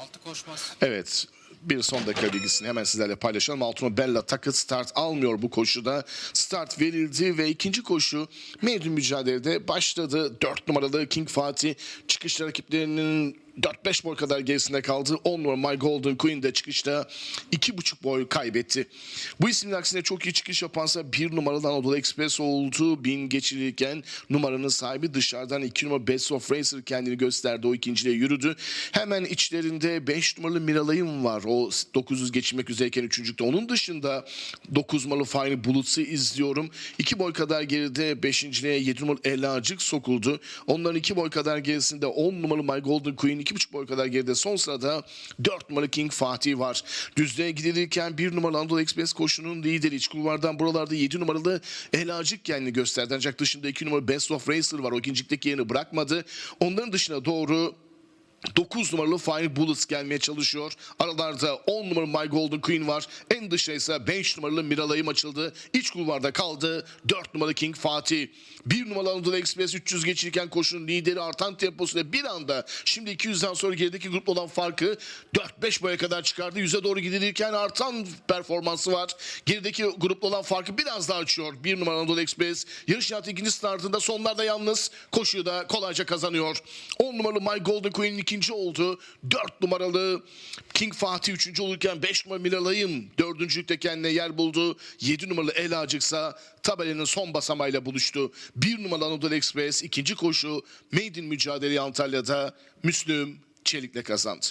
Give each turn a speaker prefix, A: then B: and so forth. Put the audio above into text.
A: Altı koşmaz.
B: Evet. Bir son dakika bilgisini hemen sizlerle paylaşalım. Altino Bella takı start almıyor bu koşuda. Start verildi ve ikinci koşu meydan mücadelede başladı. 4 numaralı King Fatih çıkış rakiplerinin 4-5 boy kadar gerisinde kaldı. 10 numara My Golden Queen de çıkışta 2,5 boy kaybetti. Bu ismin aksine çok iyi çıkış yapansa 1 numaralı Anadolu Express oldu. 1000 geçirirken numaranın sahibi dışarıdan 2 numara Best of Racer kendini gösterdi. O ikinciliğe yürüdü. Hemen içlerinde 5 numaralı Miralay'ım var. O 900 geçirmek üzereyken üçüncükte. Onun dışında 9 numaralı Fine Buluts'u izliyorum. 2 boy kadar geride 5.liğe 7 numaralı Elacık sokuldu. Onların 2 boy kadar gerisinde 10 numaralı My Golden Queen 2,5 boy kadar geride. Son sırada 4 numaralı King Fatih var. Düzlüğe gidilirken 1 numaralı Anadolu Express koşunun lideri. İç kulvardan buralarda 7 numaralı Elacık kendini gösterdi. Ancak dışında 2 numaralı Best of Racer var. O ikincikteki yerini bırakmadı. Onların dışına doğru 9 numaralı Fire Bullets gelmeye çalışıyor. Aralarda 10 numaralı My Golden Queen var. En dışta ise 5 numaralı Miralay'ım açıldı. İç kulvarda kaldı 4 numaralı King Fatih. 1 numaralı Anadolu Express 300 geçirirken koşunun lideri artan temposuyla bir anda şimdi 200'den sonra gerideki grupla olan farkı 4-5 boya kadar çıkardı. 100'e doğru gidilirken artan performansı var. Gerideki grupla olan farkı biraz daha açıyor. 1 numaralı Anadolu Express yarış hayatı ikinci startında sonlarda yalnız koşuyu da kolayca kazanıyor. 10 numaralı My Golden Queen ikinci oldu. 4 numaralı King Fatih üçüncü olurken 5 numaralı Miralay'ım dördüncülükte kendine yer buldu. 7 numaralı Elacıksa tabelanın son basamayla buluştu. 1 numaralı Anadolu Express ikinci koşu Maiden mücadeleyi Antalya'da Müslüm Çelik'le kazandı.